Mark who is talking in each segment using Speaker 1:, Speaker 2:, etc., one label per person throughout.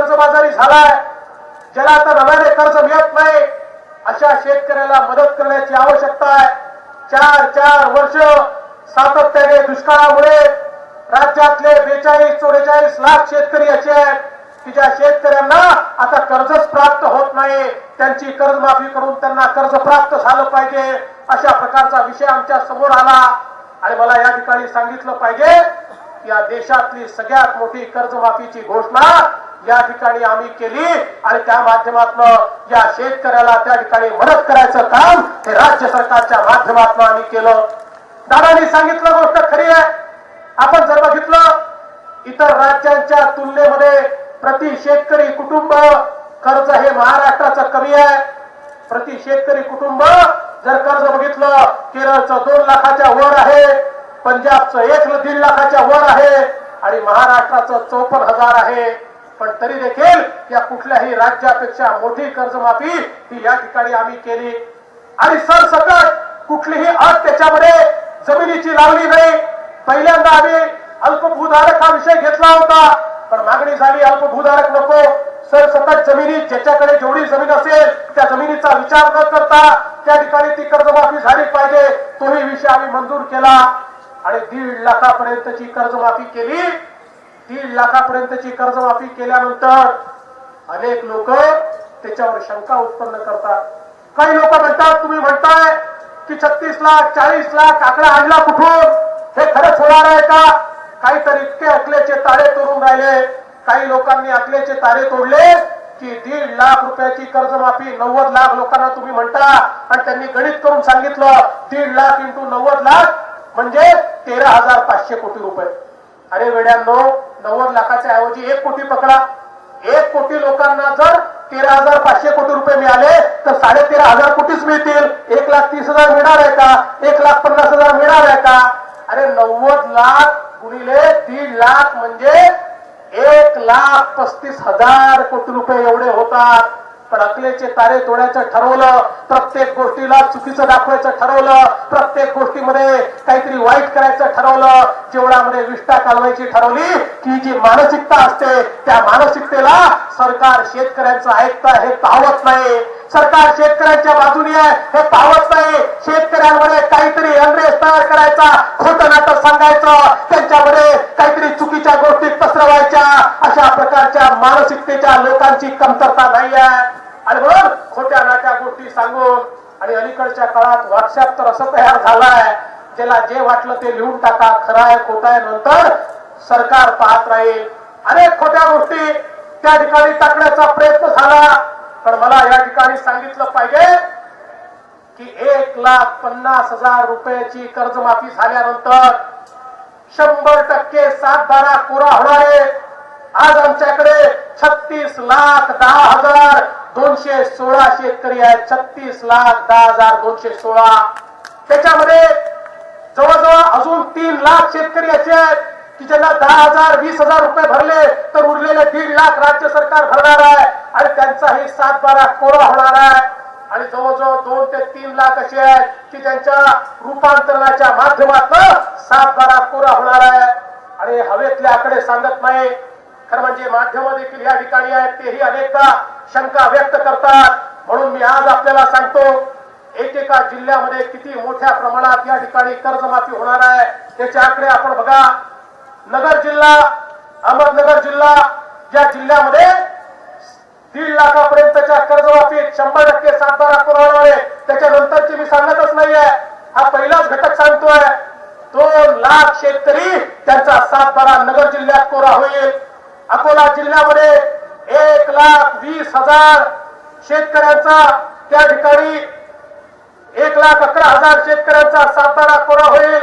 Speaker 1: कर्जबाजारी झालाय. ज्याला आता नव्याने कर्ज मिळत नाही अशा शेतकऱ्याला मदत करण्याची आवश्यकता आहे. चार चार वर्ष सातत्याने दुष्काळामुळे राज्यातले बेचाळीस चौवेचाळीस लाख शेतकरी असे आहेत की ज्या शेतकऱ्यांना आता कर्जच प्राप्त होत नाही त्यांची कर्जमाफी करून त्यांना कर्ज प्राप्त झालं पाहिजे अशा प्रकारचा विषय आमच्यासमोर आला. आणि मला या ठिकाणी सांगितलं पाहिजे या देशातली सगळ्यात मोठी कर्जमाफीची घोषणा या ठिकाणी आम्ही केली आणि त्या माध्यमातून या शेतकऱ्याला त्या ठिकाणी मदत करायचं काम हे राज्य सरकारच्या माध्यमातून आम्ही केलं. दादांनी सांगितलं गोष्ट खरी आहे. आपण जर बघितलं इतर राज्यांच्या तुलनेमध्ये प्रति शेतकरी कुटुंब कर्ज हे महाराष्ट्राचं कमी आहे. प्रति शेतकरी कुटुंब जर कर्ज बघितलं केरळचं दोन लाखाच्या वर आहे पंजाबचं एक दीड लाखाच्या वर आहे आणि महाराष्ट्राचं चौपन्न हजार आहे. पण तरी देखील या कुठल्याही राज्यापेक्षा मोठी कर्जमाफी ही या ठिकाणी आम्ही केली. आणि सरसकट कुठलीही अट त्याच्यामध्ये जमिनीची लावली नाही. पहिल्यांदा आम्ही अल्पभूधारक हा विषय घेतला होता पण मागणी झाली अल्पभूधारक नको. सरसकट जमिनी ज्याच्याकडे जेवढी जमीन असेल त्या जमिनीचा विचार न करता त्या ठिकाणी ती कर्जमाफी झाली पाहिजे. तोही विषय आम्ही मंजूर केला. आणि दीड लाखापर्यंतची कर्जमाफी केली. दीड लाखापर्यंतची कर्जमाफी केल्यानंतर अनेक लोक त्याच्यावर शंका उत्पन्न करतात. काही लोक म्हणतात तुम्ही म्हणताय की छत्तीस लाख चाळीस लाख आकडा आणला कुठून? हे खरंच होणार आहे का? काहीतरी इतके अकलेचे तारे तोडून राहिले. काही लोकांनी अकलेचे तारे तोडले की दीड लाख रुपयाची कर्जमाफी नव्वद लाख लोकांना तुम्ही म्हणता. आणि त्यांनी गणित करून सांगितलं दीड लाख इंटू नव्वद लाख म्हणजे तेरा हजार पाचशे कोटी रुपये. अरे वेड्यांनो नव्वद लाखाच्या ऐवजी एक कोटी पकडा. एक कोटी लोकांना जर तेरा हजार पाचशे कोटी रुपये मिळाले तर साडे तेरा हजार कोटीच मिळतील. एक लाख तीस हजार मिळणार आहे का? एक लाख पन्नास हजार मिळणार आहे का? अरे नव्वद लाख गुणिले दीड लाख म्हणजे एक लाख पस्तीस हजार कोटी रुपये एवढे होतात. रकलेचे तारे तोडायचं ठरवलं प्रत्येक गोष्टीला चुकीचं दाखवायचं ठरवलं प्रत्येक गोष्टीमध्ये काहीतरी वाईट करायचं ठरवलं जेवढामध्ये विष्ठा कालवायची ठरवली की जी मानसिकता असते त्या मानसिकतेला सरकार शेतकऱ्यांचं ऐकतं हे पाहत नाही. सरकार शेतकऱ्यांच्या बाजूने आहे हे पाहत नाही. शेतकऱ्यांमध्ये काहीतरी अनरेस तयार करायचा खोटं नाटक सांगायचं त्यांच्यामध्ये काहीतरी चुकीच्या गोष्टी पसरवायच्या. अशा प्रकारच्या मानसिकतेच्या लोकांची कमतरता नाही आहे आणि म्हणून खोट्या नाट्या गोष्टी सांगून आणि अलीकडच्या काळात व्हॉट्सअप तर असं तयार झालाय ज्याला जे वाटलं ते लिहून टाका. खरं आहे खोटं आहे नंतर सरकार पाहत राहील. अनेक खोट्या गोष्टी त्या ठिकाणी टाकण्याचा प्रयत्न झाला. पण मला या ठिकाणी सांगितलं पाहिजे की एक लाख पन्नास हजार रुपयाची कर्जमाफी झाल्यानंतर शंभर टक्के सात बारा कोरा होणारे. आज आमच्याकडे छत्तीस लाख दहा हजार दोनशे सोळा शेतकरी आहेत. छत्तीस लाख दहा हजार दोनशे सोळा. त्याच्यामध्ये जवळजवळ अजून तीन लाख शेतकरी असे आहेत की ज्यांना दहा हजार वीस हजार रुपये भरले तर उरलेले दीड लाख राज्य सरकार भरणार आहे आणि त्यांचाही सात बारा कोरा होणार आहे. आणि जवळजवळ दोन ते तीन लाख असे आहेत की त्यांच्या रूपांतरणाच्या माध्यमातून सात बारा कोरा होणार आहे. आणि हवेतले आकडे सांगत नाही. खरं म्हणजे माध्यम देखील या ठिकाणी आहेत तेही अनेकदा शंका व्यक्त करतात. म्हणून मी आज आपल्याला सांगतो एकेका जिल्ह्यामध्ये किती मोठ्या प्रमाणात या ठिकाणी कर्जमाफी होणार आहे त्याचे आकडे आपण बघा. नगर जिल्हा अहमदनगर जिल्हा या जिल्ह्यामध्ये दीड लाखापर्यंतच्या कर्जमाफीत शंभर टक्के सातबारा पुरवणार आहे. त्याच्यानंतरची मी सांगतच नाहीये. हा पहिलाच घटक सांगतोय. दोन लाख शेतकरी त्यांचा सातबारा नगर जिल्ह्यात कोरा होईल. अकोला जिल्ह्यामध्ये हजार शेतकऱ्यांचा त्या ठिकाणी एक लाख अकरा हजार शेतकऱ्यांचा सातारा कोरा होईल.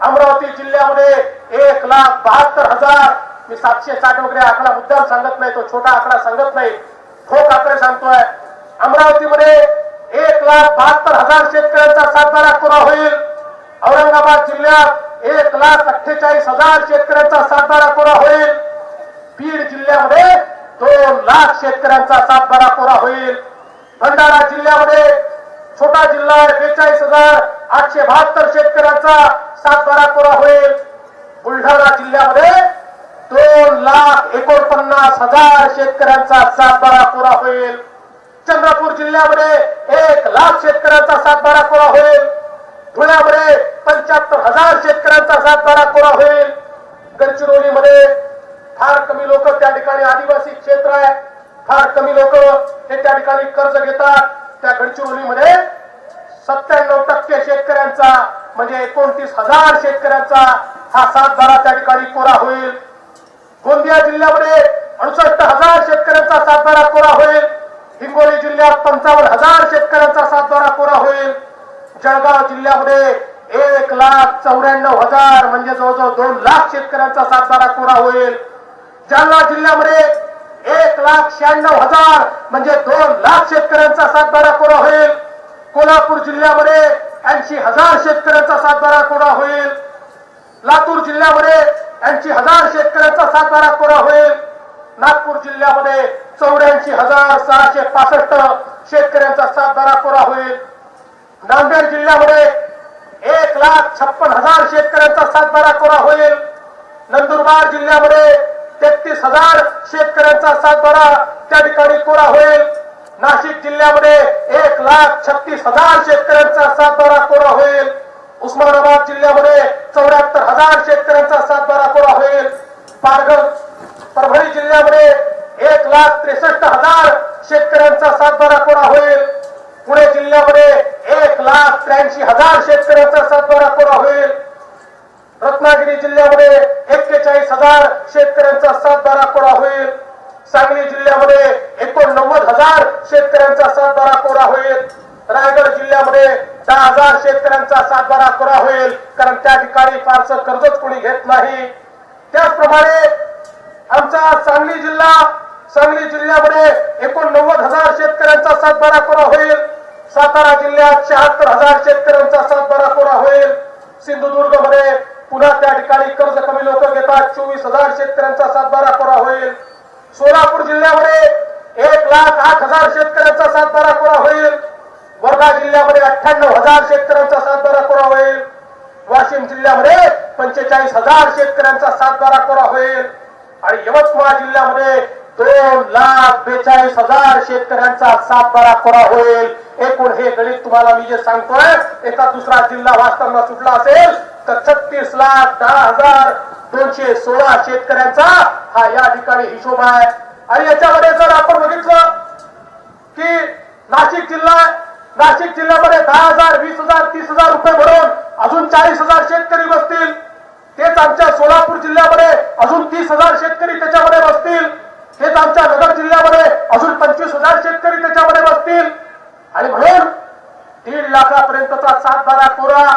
Speaker 1: अमरावती जिल्ह्यामध्ये एक लाख बहात्तर हजार मी सातशे साठ वगैरे आकडा मुद्दाम सांगत नाही तो छोटा आकडा सांगत नाही. ठोक आकडे सांगतोय. अमरावतीमध्ये एक लाख बहात्तर हजार शेतकऱ्यांचा सातारा कोरा होईल. औरंगाबाद जिल्ह्यात एक लाख अठ्ठेचाळीस हजार शेतकऱ्यांचा सातारा कोरा होईल. बीड जिल्ह्यामध्ये दोन लाख शेतकऱ्यांचा सातबारा कोरा होईल. भंडारा जिल्ह्यामध्ये छोटा जिल्हा आहे बेचाळीस हजार आठशे बहात्तर शेतकऱ्यांचा सातबारा कोरा होईल. बुलढाणा जिल्ह्यामध्ये दोन लाख एकोणपन्नास हजार शेतकऱ्यांचा सातबारा पुरा होईल. चंद्रपूर जिल्ह्यामध्ये एक लाख शेतकऱ्यांचा सातबारा कोरा होईल. धुळ्यामध्ये पंच्याहत्तर हजार शेतकऱ्यांचा सातबारा कोरा होईल. गडचिरोलीमध्ये फार कमी लोक त्या ठिकाणी आदिवासी क्षेत्र आहे. फार कमी लोक हे त्या ठिकाणी कर्ज घेतात. त्या गडचिरोलीमध्ये सत्त्याण्णव टक्के शेतकऱ्यांचा म्हणजे एकोणतीस हजार शेतकऱ्यांचा हा सातबारा त्या ठिकाणी कोरा होईल. गोंदिया जिल्ह्यामध्ये अडुसष्ट हजार शेतकऱ्यांचा सातबारा कोरा होईल. हिंगोली जिल्ह्यात पंचावन्न हजार शेतकऱ्यांचा सातबारा कोरा होईल. जळगाव जिल्ह्यामध्ये एक लाख चौऱ्याण्णव हजार म्हणजे जवळजवळ दोन लाख शेतकऱ्यांचा सातबारा कोरा होईल. जालना जिल्ह्यामध्ये एक लाख शहाण्णव हजार म्हणजे दोन लाख शेतकऱ्यांचा सातबारा कोरा होईल. कोल्हापूर जिल्ह्यामध्ये ऐंशी हजार शेतकऱ्यांचा सातबारा कोरा होईल. लातूर जिल्ह्यामध्ये ऐंशी हजार शेतकऱ्यांचा सातबारा कोरा होईल. नागपूर जिल्ह्यामध्ये चौऱ्याऐंशी हजार सहाशे पासष्ट शेतकऱ्यांचा सातबारा कोरा होईल. नांदेड जिल्ह्यामध्ये एक लाख छप्पन हजार शेतकऱ्यांचा सातबारा कोरा होईल. नंदुरबार जिल्ह्यामध्ये तेहतीस हजार शेतकऱ्यांचा सातबारा त्या ठिकाणी कोरा होईल. नाशिक जिल्ह्यामध्ये एक लाख छत्तीस हजार शेतकऱ्यांचा सातबारा कोरा होईल उस्मानाबाद जिल्ह्यामध्ये चौऱ्याहत्तर हजार शेतकऱ्यांचा सातबारा कोरा होईल पालघर परभणी जिल्ह्यामध्ये एक लाख त्रेसष्ट हजार शेतकऱ्यांचा सातबारा कोरा होईल पुणे जिल्ह्यामध्ये एक लाख त्र्याऐंशी हजार शेतकऱ्यांचा सातबारा कोरा होईल रत्नागिरी जिल्ह्यामध्ये एक्केचाळीस हजार शेतकऱ्यांचा सातबारा कोरा होईल सांगली जिल्ह्यामध्ये एकोणनव्वद हजार शेतकऱ्यांचा सातबारा कोरा होईल. रायगड जिल्ह्यामध्ये दहा हजार शेतकऱ्यांचा सातबारा कोरा होईल. कारण त्या ठिकाणी फारसं कर्जच कोणी घेत नाही. त्याचप्रमाणे आमचा सांगली जिल्हा सांगली जिल्ह्यामध्ये एकोणनव्वद हजार शेतकऱ्यांचा सातबारा कोरा होईल. सातारा जिल्ह्यात शहात्तर हजार शेतकऱ्यांचा सातबारा कोरा होईल. सिंधुदुर्गमध्ये पुन्हा त्या ठिकाणी कर्ज कमी लोक घेतात. चोवीस हजार शेतकऱ्यांचा सातबारा कोरा होईल. सोलापूर जिल्ह्यामध्ये एक लाख आठ हजार शेतकऱ्यांचा सातबारा कोरा होईल. वर्धा जिल्ह्यामध्ये अठ्ठ्याण्णव हजार शेतकऱ्यांचा सातबारा कोरा होईल. वाशिम जिल्ह्यामध्ये पंचेचाळीस हजार शेतकऱ्यांचा सातबारा कोरा होईल. आणि यवतमाळ जिल्ह्यामध्ये दोन लाख बेचाळीस हजार शेतकऱ्यांचा सातबारा कोरा होईल. एकूण हे गणित तुम्हाला मी जे सांगतोय एका दुसरा जिल्हा वाचताना सुटला असेल तर छत्तीस लाख दहा हजार दोनशे सोळा शेतकऱ्यांचा हा या ठिकाणी हिशोब आहे. आणि याच्यामध्ये जर आपण बघितलं की नाशिक जिल्हा नाशिक जिल्ह्यामध्ये दहा हजार वीस हजार तीस हजार रुपये भरून अजून चाळीस हजार शेतकरी बसतील. तेच आमच्या सोलापूर जिल्ह्यामध्ये अजून तीस हजार शेतकरी त्याच्यामध्ये बसतील. हेच आमच्या नगर जिल्ह्यामध्ये अजून पंचवीस हजार शेतकरी त्याच्यामध्ये बसतील. आणि म्हणून दीड लाखापर्यंतचा सातबारा कोरा